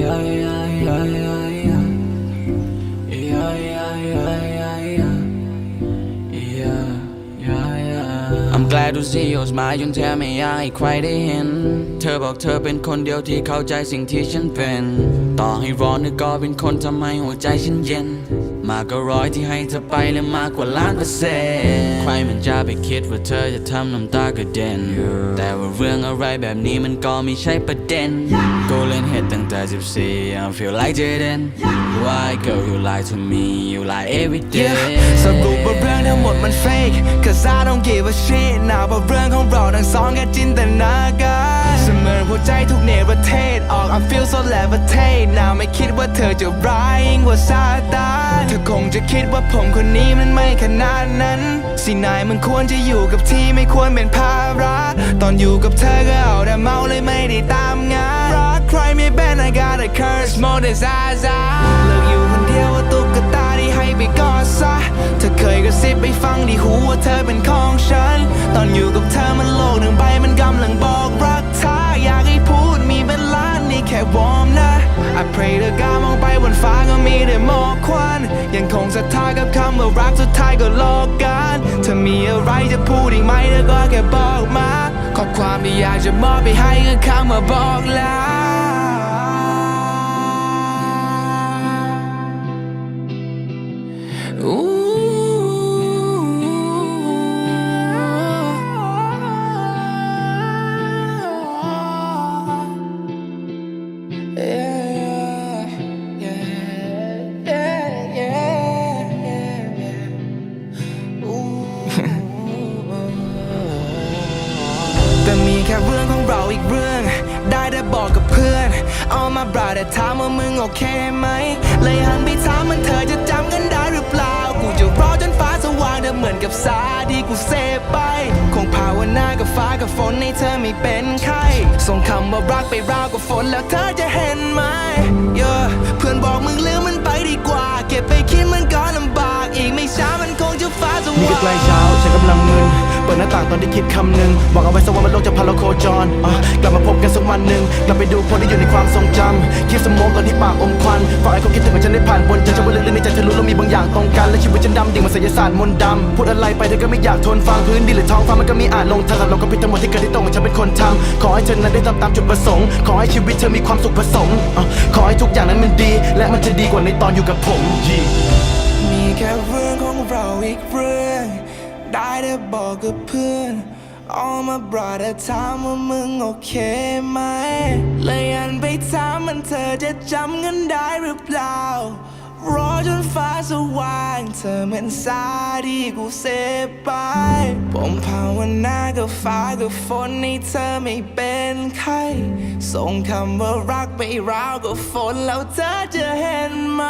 I'm glad to see your smile จนแทบไม่อยากให้ใครได้เห็น เธอบอกเธอเป็นคนเดียวที่เข้าใจสิ่งที่ฉันเป็น ต่อให้ร้อนหรืก็เป็นคนทำให้หัวใจฉันเย็น มากกว่าร้อยที่ให้เธอไปและมากกว่าล้านเปอร์เซ็นต์ใครมันจะไปคิดว่าเธอจะทำน้ำตากระเด็น แต่ว่าเรื่องอะไรแบบนี้มันก็ไม่ใช่ประเด็น กูเล่นเฮดตั้งแต่ 14 I feel like Jaden Why girl you lie to me you lie every day สรุปว่าเรื่องทั้งหมดมัน fake Cause I don't give a shit นะว่าเรื่องของเราทั้งสองแค่จินตนาการ เหมือนหัวใจทุกเนรเทศออก I feel so levitate นะไม่คิดว่าเธอจะร้ายยิ่งกว่าซาตานเธอคงจะคิดว่าผมคนนี้มันไม่ขนาดนั้น สินายมันควรจะอยู่กับที่ไม่ควรเป็นภาระตอนอยู่กับเธอก็เอาแต่เมาเลยไม่ได้ตามงานรักใครไม่เป็น I got a curse more than Zaza I pray to God มองไปบนฟ้าก็มีแต่หมอกควันยังคงศรัทธากับคำว่ารักสุดท้ายก็โลกกันถ้ามีอะไรจะพูดอีกไหมเธอก็แค่บอกมา ขอความที่อยากจะมอบไปให้คือคำว่าบอกลา แต่มีแค่เรื่องของเราอีกเรื่อง ได้แต่บอกกับเพื่อน เอามาบราแต่ถามว่ามึงโอเคไหม เลยหันไปถามมันเธอจะจำกันได้หรือเปล่า กูจะรอจนฟ้าสว่างเธอเหมือนกับสาที่กูเสพไป คงภาวนากับฟ้ากับฝนให้เธอไม่เป็นไข้ส่งคำว่ารักไปราวกับฝนแล้วเธอจะเห็นไหม yeah เพื่อนบอกมึงลืมมันไปดีกว่า เก็บไปคิดมันก็ลำบากอีกไม่ช้ามันคงจะฟ้าสว่างนี่ก็ใกล้เช้าฉันกำลังมึน ปิดหน้าต่างตอนที่คิดคำหนึ่งบอกเอาไว้สักวันมันโลกจะพาเราโคจรอะกลับมาพบกันสักวันหนึ่งกลับไปดูคนที่อยู่ในความทรงจำคิดสมองตอนที่ปากอมควันฝากให้เขาคิดถึงว่าฉันได้ผ่านบนเจฉันว่าลึกๆในใจเธอรู้เรามีบางอย่างตรงกันและชีวิตฉันดำดิ่งมาศิลศาสตร์มนต์ดำพูดอะไรไปเธอก็ไม่อยากทนฟังพื้นดินหรือท้องฟ้ามันก็มีอาจลงทางสำหรับเราก็ผิดทั้งหมดที่เกิดที่ตรงกับฉันเป็นคนทำขอให้เธอนั้นได้ทำตามจุดประสงค์ขอให้ชีวิตเธอมีความสุขผสมอะขอให้ทุกอย่างนั้นมันดี และมันจะดีกว่าในตอนอยู่กับผม Yeah มีแค่เรื่องของเราอีกเรื่อง ได้บอกกับเพื่อน All my brother ถามว่ามึงโอเคไหมเลยอันไปถามมันเธอจะจำกันได้หรือเปล่า รอจนฟ้าสว่าง เธอเหมือนสาที่กูเสพไปผมภาวนากับฟ้ากับฝนให้เธอไม่เป็นไข้ส่งคำว่ารักไปราวกับฝนแล้วเธอจะเห็นไหม